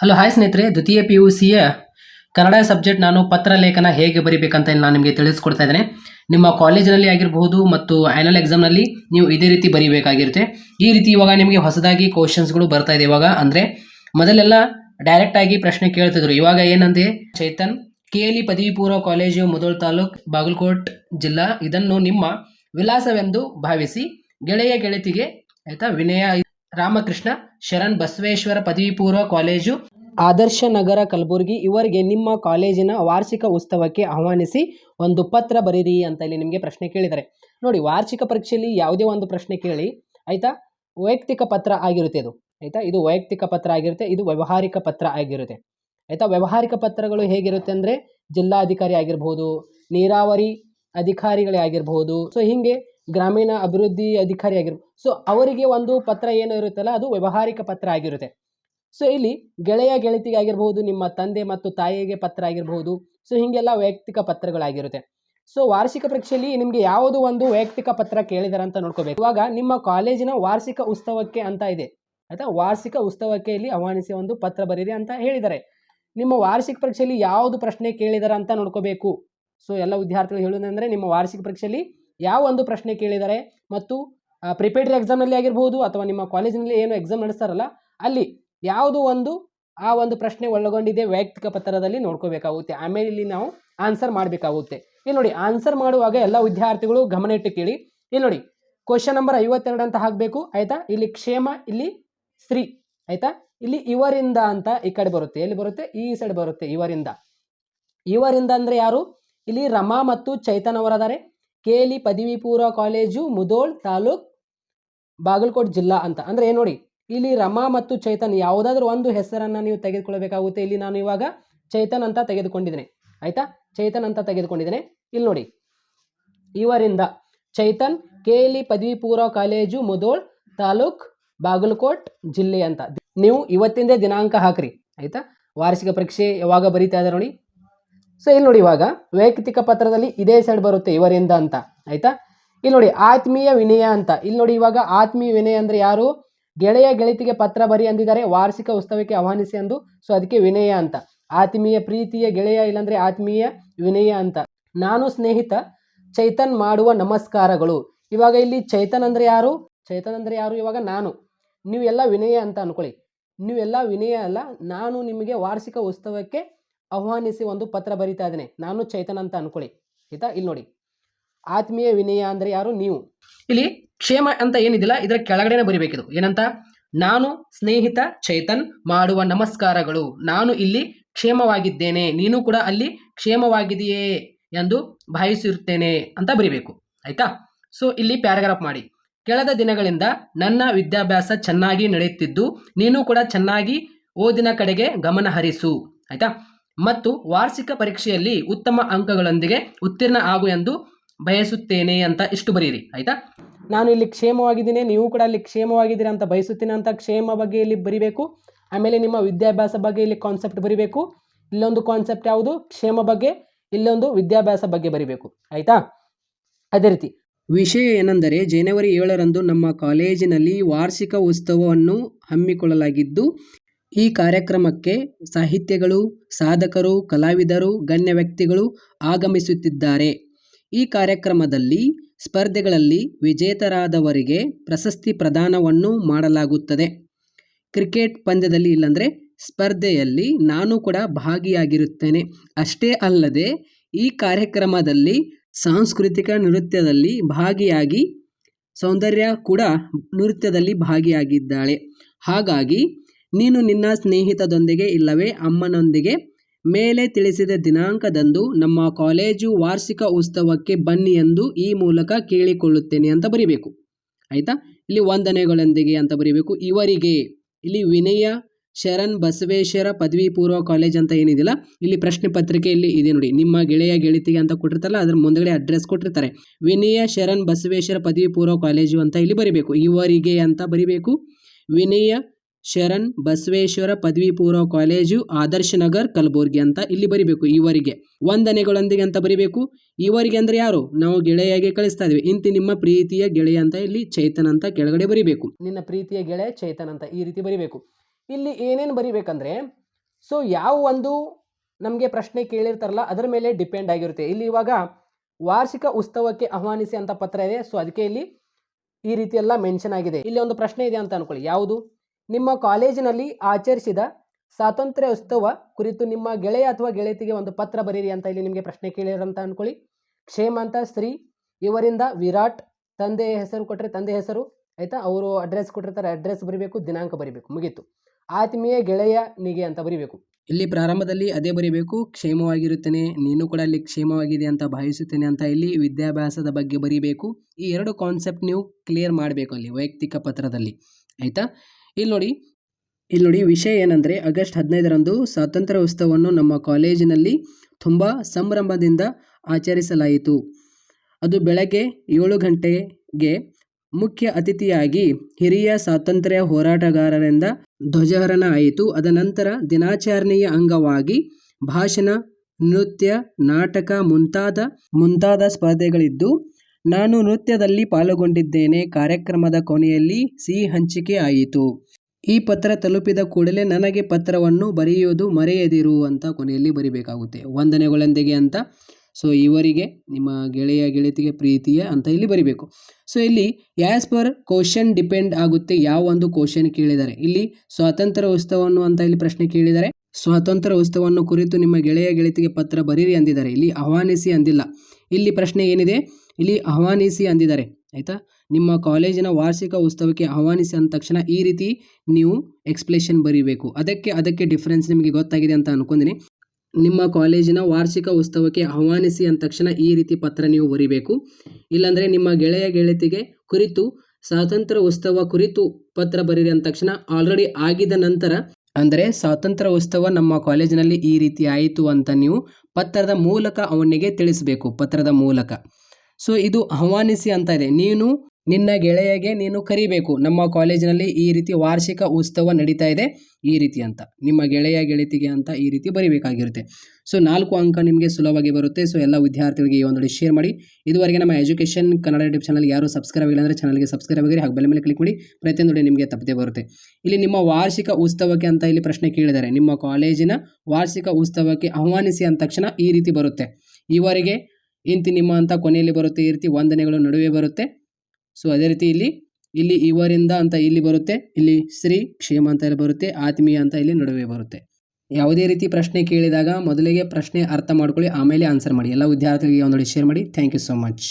Hello hi ಸ್ನೇಹಿತರೆ, ದ್ವಿತೀಯ P U ಸಿಯ ಕನ್ನಡ ಸಬ್ಜೆಕ್ಟ್ ನಾನು ಪತ್ರ ಲೇಖನ ಹೇಗೆ ಬರೀಬೇಕಂತ ನಾನು ನಿಮಗೆ ತಿಳಿಸ್ಕೊಡ್ತಾ ಇದ್ದೇನೆ. ನಿಮ್ಮ ಕಾಲೇಜಿನಲ್ಲಿ ಆಗಿರಬಹುದು ಮತ್ತು ಆ್ಯನಲ್ ಎಕ್ಸಾಮ್ನಲ್ಲಿ ನೀವು ಇದೇ ರೀತಿ ಬರೀಬೇಕಾಗಿರುತ್ತೆ. ಈ ರೀತಿ ಇವಾಗ ನಿಮಗೆ ಹೊಸದಾಗಿ ಕ್ವಶನ್ಸ್ಗಳು ಬರ್ತಾ ಇದೆ ಇವಾಗ. ಅಂದರೆ ಮೊದಲೆಲ್ಲ ಡೈರೆಕ್ಟ್ ಆಗಿ ಪ್ರಶ್ನೆ ಕೇಳ್ತಿದ್ರು. ಇವಾಗ ಏನಂದೆ ಚೈತನ್ ಕೆಎಲಿ ಪದವಿ ಪೂರ್ವ ಕಾಲೇಜು ಮುದೋಳ್ ತಾಲೂಕ್, ಬಾಗಲಕೋಟ್ ಜಿಲ್ಲಾ. ಇದನ್ನು ನಿಮ್ಮ ವಿಳಾಸವೆಂದು ಭಾವಿಸಿ ಗೆಳೆಯ ಗೆಳತಿಗೆ, ಆಯಿತಾ, ವಿನಯ ರಾಮಕೃಷ್ಣ, ಶರಣ್ ಬಸವೇಶ್ವರ ಪದವಿ ಪೂರ್ವ ಕಾಲೇಜು, ಆದರ್ಶ ನಗರ ಕಲಬುರಗಿ ಇವರಿಗೆ ನಿಮ್ಮ ಕಾಲೇಜಿನ ವಾರ್ಷಿಕ ಉತ್ಸವಕ್ಕೆ ಆಹ್ವಾನಿಸಿ ಒಂದು ಪತ್ರ ಬರೀರಿ ಅಂತ ಇಲ್ಲಿ ನಿಮಗೆ ಪ್ರಶ್ನೆ ಕೇಳಿದ್ದಾರೆ. ನೋಡಿ, ವಾರ್ಷಿಕ ಪರೀಕ್ಷೆಯಲ್ಲಿ ಯಾವುದೇ ಒಂದು ಪ್ರಶ್ನೆ ಕೇಳಿ, ಆಯಿತಾ? ವೈಯಕ್ತಿಕ ಪತ್ರ ಆಗಿರುತ್ತೆ ಇದು, ಆಯಿತಾ? ಇದು ವೈಯಕ್ತಿಕ ಪತ್ರ ಆಗಿರುತ್ತೆ, ಇದು ವ್ಯವಹಾರಿಕ ಪತ್ರ ಆಗಿರುತ್ತೆ, ಆಯಿತಾ? ವ್ಯವಹಾರಿಕ ಪತ್ರಗಳು ಹೇಗಿರುತ್ತೆ ಅಂದರೆ ಜಿಲ್ಲಾಧಿಕಾರಿ ಆಗಿರ್ಬೋದು, ನೀರಾವರಿ ಅಧಿಕಾರಿಗಳೇ ಆಗಿರ್ಬೋದು, ಸೊ ಹೀಗೆ ಗ್ರಾಮೀಣ ಅಭಿವೃದ್ಧಿ ಅಧಿಕಾರಿ ಆಗಿರ್ಬೋದು ಸೊ ಅವರಿಗೆ ಒಂದು ಪತ್ರ ಏನು ಇರುತ್ತಲ್ಲ, ಅದು ವ್ಯವಹಾರಿಕ ಪತ್ರ ಆಗಿರುತ್ತೆ. ಸೊ ಇಲ್ಲಿ ಗೆಳೆಯ ಗೆಳತಿಗೆ ಆಗಿರಬಹುದು, ನಿಮ್ಮ ತಂದೆ ಮತ್ತು ತಾಯಿಗೆ ಪತ್ರ ಆಗಿರಬಹುದು. ಸೊ ಹೀಗೆಲ್ಲ ವೈಯಕ್ತಿಕ ಪತ್ರಗಳಾಗಿರುತ್ತೆ. ಸೊ ವಾರ್ಷಿಕ ಪರೀಕ್ಷೆಯಲ್ಲಿ ನಿಮಗೆ ಯಾವುದು ಒಂದು ವೈಯಕ್ತಿಕ ಪತ್ರ ಕೇಳಿದಾರೆ ಅಂತ ನೋಡ್ಕೋಬೇಕು. ಇವಾಗ ನಿಮ್ಮ ಕಾಲೇಜಿನ ವಾರ್ಷಿಕ ಉತ್ಸವಕ್ಕೆ ಅಂತ ಇದೆ. ಆಯಿತಾ? ವಾರ್ಷಿಕ ಉತ್ಸವಕ್ಕೆ ಇಲ್ಲಿ ಆಹ್ವಾನಿಸಿ ಒಂದು ಪತ್ರ ಬರೀರಿ ಅಂತ ಹೇಳಿದ್ದಾರೆ. ನಿಮ್ಮ ವಾರ್ಷಿಕ ಪರೀಕ್ಷೆಯಲ್ಲಿ ಯಾವುದು ಪ್ರಶ್ನೆ ಕೇಳಿದಾರೆ ಅಂತ ನೋಡ್ಕೋಬೇಕು. ಸೊ ಎಲ್ಲ ವಿದ್ಯಾರ್ಥಿಗಳು ಹೇಳೋದಂದರೆ, ನಿಮ್ಮ ವಾರ್ಷಿಕ ಪರೀಕ್ಷೆಯಲ್ಲಿ ಯಾವ ಒಂದು ಪ್ರಶ್ನೆ ಕೇಳಿದ್ದಾರೆ ಮತ್ತು ಪ್ರಿಪೇಟರಿ ಎಕ್ಸಾಮ್ನಲ್ಲಿ ಆಗಿರ್ಬೋದು ಅಥವಾ ನಿಮ್ಮ ಕಾಲೇಜಿನಲ್ಲಿ ಏನು ಎಕ್ಸಾಮ್ ನಡೆಸ್ತಾರಲ್ಲ, ಅಲ್ಲಿ ಯಾವುದು ಒಂದು, ಆ ಒಂದು ಪ್ರಶ್ನೆ ಒಳಗೊಂಡಿದೆ ವೈಯಕ್ತಿಕ ಪತ್ರದಲ್ಲಿ ನೋಡ್ಕೋಬೇಕಾಗುತ್ತೆ. ಆಮೇಲೆ ಇಲ್ಲಿ ನಾವು ಆನ್ಸರ್ ಮಾಡಬೇಕಾಗುತ್ತೆ. ಇಲ್ಲಿ ನೋಡಿ ಆನ್ಸರ್ ಮಾಡುವಾಗ ಎಲ್ಲ ವಿದ್ಯಾರ್ಥಿಗಳು ಗಮನ ಇಟ್ಟು ಕೇಳಿ ಇಲ್ಲಿ ನೋಡಿ ಕ್ವಶನ್ ನಂಬರ್ ಐವತ್ತೆರಡು ಅಂತ ಹಾಕಬೇಕು, ಆಯಿತಾ? ಇಲ್ಲಿ ಕ್ಷೇಮ, ಇಲ್ಲಿ ಸ್ತ್ರೀ, ಆಯಿತಾ? ಇಲ್ಲಿ ಇವರಿಂದ ಅಂತ ಈ ಕಡೆ ಬರುತ್ತೆ. ಎಲ್ಲಿ ಬರುತ್ತೆ? ಈ ಸೈಡ್ ಬರುತ್ತೆ ಇವರಿಂದ. ಇವರಿಂದ ಅಂದ್ರೆ ಯಾರು? ಇಲ್ಲಿ ರಮಾ ಮತ್ತು ಚೈತನ್ ಅವರದಾರೆ. ಕೇಲಿ ಪದವಿ ಕಾಲೇಜು, ಮುದೋಳ್ ತಾಲೂಕ್, ಬಾಗಲಕೋಟ್ ಜಿಲ್ಲಾ ಅಂತ. ಅಂದ್ರೆ ಏನ್ ನೋಡಿ, ಇಲ್ಲಿ ರಮಾ ಮತ್ತು ಚೈತನ್ ಯಾವುದಾದ್ರೂ ಒಂದು ಹೆಸರನ್ನ ನೀವು ತೆಗೆದುಕೊಳ್ಬೇಕಾಗುತ್ತೆ. ಇಲ್ಲಿ ನಾನು ಇವಾಗ ಚೈತನ್ ಅಂತ ತೆಗೆದುಕೊಂಡಿದ್ದೇನೆ. ಆಯ್ತಾ? ಚೈತನ್ ಅಂತ ತೆಗೆದುಕೊಂಡಿದ್ದೇನೆ. ಇಲ್ಲಿ ನೋಡಿ, ಇವರಿಂದ ಚೈತನ್ ಕೇಲಿ ಪದವಿ ಕಾಲೇಜು, ಮುದೋಳ್ ತಾಲೂಕ್, ಬಾಗಲಕೋಟ್ ಜಿಲ್ಲೆ ಅಂತ. ನೀವು ಇವತ್ತಿಂದೇ ದಿನಾಂಕ ಹಾಕ್ರಿ. ಆಯ್ತಾ? ವಾರ್ಷಿಕ ಪರೀಕ್ಷೆ ಯಾವಾಗ ಬರೀತಾ ಇದ್ದಾರೆ ನೋಡಿ. ಸೊ ಇಲ್ಲಿ ನೋಡಿ ಇವಾಗ, ವೈಯಕ್ತಿಕ ಪತ್ರದಲ್ಲಿ ಇದೇ ಸೈಡ್ ಬರುತ್ತೆ ಇವರಿಂದ ಅಂತ, ಆಯ್ತಾ? ಇಲ್ಲಿ ನೋಡಿ, ಆತ್ಮೀಯ ವಿನಯ ಅಂತ. ಇಲ್ಲಿ ನೋಡಿ ಇವಾಗ, ಆತ್ಮೀಯ ವಿನಯ ಅಂದ್ರೆ ಯಾರು? ಗೆಳೆಯ ಗೆಳತಿಗೆ ಪತ್ರ ಬರಿ ಅಂದಿದ್ದಾರೆ, ವಾರ್ಷಿಕ ಉತ್ಸವಕ್ಕೆ ಆಹ್ವಾನಿಸಿ ಅಂದು ಸೊ ಅದಕ್ಕೆ ವಿನಯ ಅಂತ. ಆತ್ಮೀಯ ಪ್ರೀತಿಯ ಗೆಳೆಯ ಇಲ್ಲಾಂದರೆ ಆತ್ಮೀಯ ವಿನಯ ಅಂತ. ನಾನು ಸ್ನೇಹಿತ, ಚೈತನ್ ಮಾಡುವ ನಮಸ್ಕಾರಗಳು. ಇವಾಗ ಇಲ್ಲಿ ಚೈತನ್ ಅಂದ್ರೆ ಯಾರು? ಚೈತನ್ ಅಂದ್ರೆ ಯಾರು? ಇವಾಗ ನಾನು. ನೀವೆಲ್ಲ ವಿನಯ ಅಂತ ಅನ್ಕೊಳ್ಳಿ. ನೀವೆಲ್ಲ ವಿನಯ ಅಲ್ಲ, ನಾನು ನಿಮಗೆ ವಾರ್ಷಿಕ ಉತ್ಸವಕ್ಕೆ ಆಹ್ವಾನಿಸಿ ಒಂದು ಪತ್ರ ಬರಿತಾ ಇದ್ದೇನೆ. ನಾನು ಚೈತನ್ ಅಂತ ಅನ್ಕೊಳ್ಳಿ. ಆಯ್ತಾ? ಇಲ್ಲಿ ನೋಡಿ. ಆತ್ಮೀಯ ವಿನಯ ಅಂದ್ರೆ ಯಾರು? ನೀವು. ಇಲ್ಲಿ ಕ್ಷೇಮ ಅಂತ ಏನಿದಿಲ್ಲ, ಇದರ ಕೆಳಗಡೆನೆ ಬರಿಬೇಕಿದು. ಏನಂತ? ನಾನು ಸ್ನೇಹಿತ ಚೈತನ್ ಮಾಡುವ ನಮಸ್ಕಾರಗಳು. ನಾನು ಇಲ್ಲಿ ಕ್ಷೇಮವಾಗಿದ್ದೇನೆ. ನೀನು ಕೂಡ ಅಲ್ಲಿ ಕ್ಷೇಮವಾಗಿದೆಯೇ ಎಂದು ಭಾವಿಸಿರುತ್ತೇನೆ ಅಂತ ಬರಿಬೇಕು. ಆಯ್ತಾ? ಸೊ ಇಲ್ಲಿ ಪ್ಯಾರಾಗ್ರಾಫ್ ಮಾಡಿ. ಕೆಳದ ದಿನಗಳಿಂದ ನನ್ನ ವಿದ್ಯಾಭ್ಯಾಸ ಚೆನ್ನಾಗಿ ನಡೆಯುತ್ತಿದ್ದು, ನೀನು ಕೂಡ ಚೆನ್ನಾಗಿ ಓದಿನ ಕಡೆಗೆ ಗಮನ ಹರಿಸು. ಆಯ್ತಾ? ಮತ್ತು ವಾರ್ಷಿಕ ಪರೀಕ್ಷೆಯಲ್ಲಿ ಉತ್ತಮ ಅಂಕಗಳೊಂದಿಗೆ ಉತ್ತೀರ್ಣ ಆಗು ಎಂದು ಬಯಸುತ್ತೇನೆ ಅಂತ ಇಷ್ಟು ಬರೀರಿ, ಆಯ್ತಾ? ನಾನು ಇಲ್ಲಿ ಕ್ಷೇಮವಾಗಿದ್ದೀನಿ, ನೀವು ಕೂಡ ಅಲ್ಲಿ ಕ್ಷೇಮವಾಗಿದ್ದೀರಾ ಅಂತ ಬಯಸುತ್ತೇನೆ ಅಂತ ಕ್ಷೇಮ ಬಗ್ಗೆ ಇಲ್ಲಿ ಬರಿಬೇಕು. ಆಮೇಲೆ ನಿಮ್ಮ ವಿದ್ಯಾಭ್ಯಾಸ ಬಗ್ಗೆ ಇಲ್ಲಿ ಕಾನ್ಸೆಪ್ಟ್ ಬರಿಬೇಕು. ಇಲ್ಲೊಂದು ಕಾನ್ಸೆಪ್ಟ್ ಯಾವುದು? ಕ್ಷೇಮ ಬಗ್ಗೆ, ಇಲ್ಲೊಂದು ವಿದ್ಯಾಭ್ಯಾಸ ಬಗ್ಗೆ ಬರಿಬೇಕು, ಆಯ್ತಾ? ಅದೇ ರೀತಿ, ವಿಷಯ ಏನೆಂದರೆ ಜನವರಿ ಏಳರಂದು ನಮ್ಮ ಕಾಲೇಜಿನಲ್ಲಿ ವಾರ್ಷಿಕ ಉತ್ಸವವನ್ನು ಹಮ್ಮಿಕೊಳ್ಳಲಾಗಿದ್ದು ಈ ಕಾರ್ಯಕ್ರಮಕ್ಕೆ ಸಾಹಿತ್ಯಗಳು, ಸಾಧಕರು, ಕಲಾವಿದರು, ಗಣ್ಯ ವ್ಯಕ್ತಿಗಳು ಆಗಮಿಸುತ್ತಿದ್ದಾರೆ. ಈ ಕಾರ್ಯಕ್ರಮದಲ್ಲಿ ಸ್ಪರ್ಧೆಗಳಲ್ಲಿ ವಿಜೇತರಾದವರಿಗೆ ಪ್ರಶಸ್ತಿ ಪ್ರದಾನವನ್ನು ಮಾಡಲಾಗುತ್ತದೆ. ಕ್ರಿಕೆಟ್ ಪಂದ್ಯದಲ್ಲಿ ಇಲ್ಲಾಂದರೆ ಸ್ಪರ್ಧೆಯಲ್ಲಿ ನಾನು ಕೂಡ ಭಾಗಿಯಾಗಿರುತ್ತೇನೆ. ಅಷ್ಟೇ ಅಲ್ಲದೆ ಈ ಕಾರ್ಯಕ್ರಮದಲ್ಲಿ ಸಾಂಸ್ಕೃತಿಕ ನೃತ್ಯದಲ್ಲಿ ಭಾಗಿಯಾಗಿ ಸೌಂದರ್ಯ ಕೂಡ ನೃತ್ಯದಲ್ಲಿ ಭಾಗಿಯಾಗಿದ್ದಾಳೆ. ಹಾಗಾಗಿ ನೀನು ನಿನ್ನ ಸ್ನೇಹಿತದೊಂದಿಗೆ ಇಲ್ಲವೇ? ಅಮ್ಮನೊಂದಿಗೆ. ಮೇಲೆ ತಿಳಿಸಿದ ದಿನಾಂಕದಂದು ನಮ್ಮ ಕಾಲೇಜು ವಾರ್ಷಿಕ ಉತ್ಸವಕ್ಕೆ ಬನ್ನಿ ಎಂದು ಈ ಮೂಲಕ ಕೇಳಿಕೊಳ್ಳುತ್ತೇನೆ ಅಂತ ಬರಿಬೇಕು. ಆಯಿತಾ? ಇಲ್ಲಿ ವಂದನೆಗಳೊಂದಿಗೆ ಅಂತ ಬರಿಬೇಕು. ಇವರಿಗೆ ಇಲ್ಲಿ ವಿನಯ, ಶರಣ್, ಬಸವೇಶ್ವರ, ಪದವಿ ಪೂರ್ವ ಕಾಲೇಜ್ ಅಂತ ಏನಿದಿಲ್ಲ. ಇಲ್ಲಿ ಪ್ರಶ್ನೆ ಪತ್ರಿಕೆಯಲ್ಲಿ ಇದೆ ನೋಡಿ. ನಿಮ್ಮ ಗೆಳೆಯ, ಗೆಳತಿಗೆ ಅಂತ ಕೊಟ್ಟಿರ್ತಾರಲ್ಲ, ಅದ್ರ ಮುಂದಗಡೆ ಅಡ್ರೆಸ್ ಕೊಟ್ಟಿರ್ತಾರೆ. ವಿನಯ, ಶರಣ್, ಬಸವೇಶ್ವರ, ಪದವಿ ಪೂರ್ವ ಕಾಲೇಜು ಅಂತ ಇಲ್ಲಿ ಬರಿಬೇಕು. ಇವರಿಗೆ ಅಂತ ಬರಿಬೇಕು. ವಿನಯ ಶರಣ್ ಬಸವೇಶ್ವರ ಪದವಿ ಪೂರ್ವ ಕಾಲೇಜು ಆದರ್ಶ ನಗರ್ ಕಲಬುರ್ಗಿ ಅಂತ ಇಲ್ಲಿ ಬರಿಬೇಕು ಇವರಿಗೆ ವಂದನೆಗಳೊಂದಿಗೆ ಅಂತ ಬರಿಬೇಕು. ಇವರಿಗೆ ಅಂದ್ರೆ ಯಾರು? ನಾವು ಗೆಳೆಯಾಗಿ ಕಳಿಸ್ತಾ ಇದೀವಿ. ಇಂತಿ ನಿಮ್ಮ ಪ್ರೀತಿಯ ಗೆಳೆಯ ಅಂತ ಇಲ್ಲಿ ಚೈತನ್ ಅಂತ ಕೆಳಗಡೆ ಬರಿಬೇಕು. ನಿನ್ನ ಪ್ರೀತಿಯ ಗೆಳೆಯ ಚೈತನ್ ಅಂತ ಈ ರೀತಿ ಬರಿಬೇಕು. ಇಲ್ಲಿ ಏನೇನು ಬರಿಬೇಕಂದ್ರೆ ಸೊ ಯಾವ ಒಂದು ನಮಗೆ ಪ್ರಶ್ನೆ ಕೇಳಿರ್ತಾರಲ್ಲ, ಅದರ ಮೇಲೆ ಡಿಪೆಂಡ್ ಆಗಿರುತ್ತೆ. ಇಲ್ಲಿ ಇವಾಗ ವಾರ್ಷಿಕ ಉತ್ಸವಕ್ಕೆ ಆಹ್ವಾನಿಸಿ ಅಂತ ಪತ್ರ ಇದೆ. ಸೊ ಅದಕ್ಕೆ ಇಲ್ಲಿ ಈ ರೀತಿ ಎಲ್ಲ ಮೆನ್ಷನ್ ಆಗಿದೆ. ಇಲ್ಲಿ ಒಂದು ಪ್ರಶ್ನೆ ಇದೆ ಅಂತ ಅನ್ಕೊಳ್ಳಿ. ಯಾವುದು? ನಿಮ್ಮ ಕಾಲೇಜಿನಲ್ಲಿ ಆಚರಿಸಿದ ಸ್ವಾತಂತ್ರ್ಯ ಉತ್ಸವ ಕುರಿತು ನಿಮ್ಮ ಗೆಳೆಯ ಅಥವಾ ಗೆಳತಿಗೆ ಒಂದು ಪತ್ರ ಬರೀರಿ ಅಂತ ಇಲ್ಲಿ ನಿಮಗೆ ಪ್ರಶ್ನೆ ಕೇಳಿರಂತ ಅನ್ಕೊಳ್ಳಿ. ಕ್ಷೇಮಂತ ಶ್ರೀ ಇವರಿಂದ ವಿರಾಟ್, ತಂದೆ ಹೆಸರು ಕೊಟ್ಟರೆ ತಂದೆ ಹೆಸರು, ಆಯಿತಾ? ಅವರು ಅಡ್ರೆಸ್ ಕೊಟ್ಟಿರ್ತಾರೆ, ಅಡ್ರೆಸ್ ಬರೀಬೇಕು, ದಿನಾಂಕ ಬರೀಬೇಕು, ಮುಗೀತು. ಆತ್ಮೀಯ ಗೆಳೆಯನಿಗೆ ಅಂತ ಬರೀಬೇಕು. ಇಲ್ಲಿ ಪ್ರಾರಂಭದಲ್ಲಿ ಅದೇ ಬರೀಬೇಕು, ಕ್ಷೇಮವಾಗಿರುತ್ತೇನೆ, ನೀನು ಕೂಡ ಅಲ್ಲಿ ಕ್ಷೇಮವಾಗಿದೆ ಅಂತ ಭಾವಿಸುತ್ತೇನೆ ಅಂತ ಇಲ್ಲಿ ವಿದ್ಯಾಭ್ಯಾಸದ ಬಗ್ಗೆ ಬರೀಬೇಕು. ಈ ಎರಡು ಕಾನ್ಸೆಪ್ಟ್ ನೀವು ಕ್ಲಿಯರ್ ಮಾಡಬೇಕು ಅಲ್ಲಿ, ವೈಯಕ್ತಿಕ ಪತ್ರದಲ್ಲಿ, ಆಯಿತಾ? ಇಲ್ಲಿ ನೋಡಿ. ಇಲ್ಲಿ ನೋಡಿ, ವಿಷಯ ಏನಂದರೆ, ಆಗಸ್ಟ್ ಹದಿನೈದರಂದು ಸ್ವಾತಂತ್ರ್ಯ ಉತ್ಸವವನ್ನು ನಮ್ಮ ಕಾಲೇಜಿನಲ್ಲಿ ತುಂಬ ಸಂಭ್ರಮದಿಂದ ಆಚರಿಸಲಾಯಿತು. ಅದು ಬೆಳಗ್ಗೆ ಏಳು ಗಂಟೆಗೆ ಮುಖ್ಯ ಅತಿಥಿಯಾಗಿ ಹಿರಿಯ ಸ್ವಾತಂತ್ರ್ಯ ಹೋರಾಟಗಾರರಿಂದ ಧ್ವಜಹರಣ ಆಯಿತು. ಅದನಂತರ ದಿನಾಚರಣೆಯ ಅಂಗವಾಗಿ ಭಾಷಣ, ನೃತ್ಯ, ನಾಟಕ ಮುಂತಾದ ಮುಂತಾದ ಸ್ಪರ್ಧೆಗಳಿದ್ದು ನಾನು ನೃತ್ಯದಲ್ಲಿ ಪಾಲ್ಗೊಂಡಿದ್ದೇನೆ. ಕಾರ್ಯಕ್ರಮದ ಕೊನೆಯಲ್ಲಿ ಸಿಹಿ ಹಂಚಿಕೆ ಆಯಿತು. ಈ ಪತ್ರ ತಲುಪಿದ ಕೂಡಲೇ ನನಗೆ ಪತ್ರವನ್ನು ಬರೆಯೋದು ಮರೆಯದಿರು ಅಂತ ಕೊನೆಯಲ್ಲಿ ಬರಿಬೇಕಾಗುತ್ತೆ. ವಂದನೆಗಳೊಂದಿಗೆ ಅಂತ. ಸೊ, ಇವರಿಗೆ, ನಿಮ್ಮ ಗೆಳೆಯ ಗೆಳತಿಗೆ ಪ್ರೀತಿಯ ಅಂತ ಇಲ್ಲಿ ಬರಿಬೇಕು. ಸೊ, ಇಲ್ಲಿ ಯಾಸ್ ಪರ್ ಕ್ವಶನ್ ಡಿಪೆಂಡ್ ಆಗುತ್ತೆ. ಯಾವ ಒಂದು ಕ್ವಶನ್ ಕೇಳಿದ್ದಾರೆ ಇಲ್ಲಿ, ಸ್ವಾತಂತ್ರ್ಯ ಉತ್ಸವವನ್ನು ಅಂತ ಇಲ್ಲಿ ಪ್ರಶ್ನೆ ಕೇಳಿದ್ದಾರೆ ಸ್ವಾತಂತ್ರ್ಯ ಉತ್ಸವವನ್ನು ಕುರಿತು ನಿಮ್ಮ ಗೆಳೆಯ ಗೆಳತಿಗೆ ಪತ್ರ ಬರೀರಿ ಅಂದಿದ್ದಾರೆ ಇಲ್ಲಿ, ಆಹ್ವಾನಿಸಿ ಅಂದಿಲ್ಲ. ಇಲ್ಲಿ ಪ್ರಶ್ನೆ ಏನಿದೆ? ಇಲ್ಲಿ ಆಹ್ವಾನಿಸಿ ಅಂದಿದ್ದಾರೆ. ಆಯಿತಾ? ನಿಮ್ಮ ಕಾಲೇಜಿನ ವಾರ್ಷಿಕ ಉತ್ಸವಕ್ಕೆ ಆಹ್ವಾನಿಸಿ ಅಂದ ತಕ್ಷಣ ಈ ರೀತಿ ನೀವು ಎಕ್ಸ್ಪ್ಲೇಷನ್ ಬರೀಬೇಕು. ಅದಕ್ಕೆ ಅದಕ್ಕೆ ಡಿಫ್ರೆನ್ಸ್ ನಿಮಗೆ ಗೊತ್ತಾಗಿದೆ ಅಂತ ಅನ್ಕೊಂಡಿನಿ. ನಿಮ್ಮ ಕಾಲೇಜಿನ ವಾರ್ಷಿಕ ಉತ್ಸವಕ್ಕೆ ಆಹ್ವಾನಿಸಿ ಅಂದ ತಕ್ಷಣ ಈ ರೀತಿ ಪತ್ರ ನೀವು ಬರೀಬೇಕು. ಇಲ್ಲಾಂದರೆ ನಿಮ್ಮ ಗೆಳೆಯ ಗೆಳತಿಗೆ ಕುರಿತು, ಸ್ವಾತಂತ್ರ್ಯ ಉತ್ಸವ ಕುರಿತು ಪತ್ರ ಬರೀರಿ ಅಂದ ತಕ್ಷಣ ಆಲ್ರೆಡಿ ಆಗಿದ ನಂತರ, ಅಂದರೆ ಸ್ವಾತಂತ್ರ್ಯ ಉತ್ಸವ ನಮ್ಮ ಕಾಲೇಜಿನಲ್ಲಿ ಈ ರೀತಿ ಆಯಿತು ಅಂತ ನೀವು ಪತ್ರದ ಮೂಲಕ ಅವನಿಗೆ ತಿಳಿಸಬೇಕು. ಪತ್ರದ ಮೂಲಕ. ಸೊ ಇದು ಆಹ್ವಾನಿಸಿ ಅಂತ ಇದೆ. ನೀನು ನಿನ್ನ ಗೆಳೆಯಗೆ ನೀನು ಕರಿಬೇಕು. ನಮ್ಮ ಕಾಲೇಜಿನಲ್ಲಿ ಈ ರೀತಿ ವಾರ್ಷಿಕ ಉತ್ಸವ ನಡೀತಾ ಇದೆ. ಈ ರೀತಿ ಅಂತ. ನಿಮ್ಮ ಗೆಳೆಯ ಗೆಳತಿಗೆ ಅಂತ ಈ ರೀತಿ ಬರೀಬೇಕಾಗಿರುತ್ತೆ. ಸೊ ನಾಲ್ಕು ಅಂಕ ನಿಮಗೆ ಸುಲಭವಾಗಿ ಬರುತ್ತೆ. ಸೊ ಎಲ್ಲ ವಿದ್ಯಾರ್ಥಿಗಳಿಗೆ ಈ ಒಂದು ಶೇರ್ ಮಾಡಿ. ಇದುವರೆಗೆ ನಮ್ಮ ಎಜುಕೇಷನ್ ಕನ್ನಡ ಯೂಟ್ಯೂಬ್ ಚಾನಲ್ ಯಾರು ಸಬ್ಸ್ಕ್ರೈಬ್ ಆಗಿಲ್ಲ ಅಂದರೆ ಚಾನಲ್ಗೆ ಸಬ್ಸ್ಕ್ರೈಬ್ ಆಗಿರಿ. ಹಾಗೆ ಬೆಲೆ ಮೇಲೆ ಕ್ಲಿಕ್ ಮಾಡಿ. ಪ್ರತಿಯೊಂದು ನಿಮಗೆ ತಪ್ಪದೆ ಬರುತ್ತೆ. ಇಲ್ಲಿ ನಿಮ್ಮ ವಾರ್ಷಿಕ ಉತ್ಸವಕ್ಕೆ ಅಂತ ಇಲ್ಲಿ ಪ್ರಶ್ನೆ ಕೇಳಿದ್ದಾರೆ. ನಿಮ್ಮ ಕಾಲೇಜಿನ ವಾರ್ಷಿಕ ಉತ್ಸವಕ್ಕೆ ಆಹ್ವಾನಿಸಿ ಅಂದ ತಕ್ಷಣ ಈ ರೀತಿ ಬರುತ್ತೆ. ಈವರೆಗೆ ಇಂತಿ ನಿಮ್ಮ ಅಂತ ಕೊನೆಯಲ್ಲಿ ಬರುತ್ತೆ ಈ ರೀತಿ ವಂದನೆಗಳು ನಡುವೆ ಬರುತ್ತೆ. ಸೊ ಅದೇ ರೀತಿ ಇಲ್ಲಿ ಇಲ್ಲಿ ಇವರಿಂದ ಅಂತ ಇಲ್ಲಿ ಬರುತ್ತೆ, ಇಲ್ಲಿ ಶ್ರೀ ಕ್ಷೇಮ ಅಂತ ಇಲ್ಲಿ ಬರುತ್ತೆ, ಆತ್ಮೀಯ ಅಂತ ಇಲ್ಲಿ ನಡುವೆ ಬರುತ್ತೆ. ಯಾವುದೇ ರೀತಿ ಪ್ರಶ್ನೆ ಕೇಳಿದಾಗ ಮೊದಲಿಗೆ ಪ್ರಶ್ನೆ ಅರ್ಥ ಮಾಡ್ಕೊಳ್ಳಿ, ಆಮೇಲೆ ಆನ್ಸರ್ ಮಾಡಿ. ಎಲ್ಲ ವಿದ್ಯಾರ್ಥಿಗಳಿಗೆ ಒಂದು ಶೇರ್ ಮಾಡಿ. Thank you so much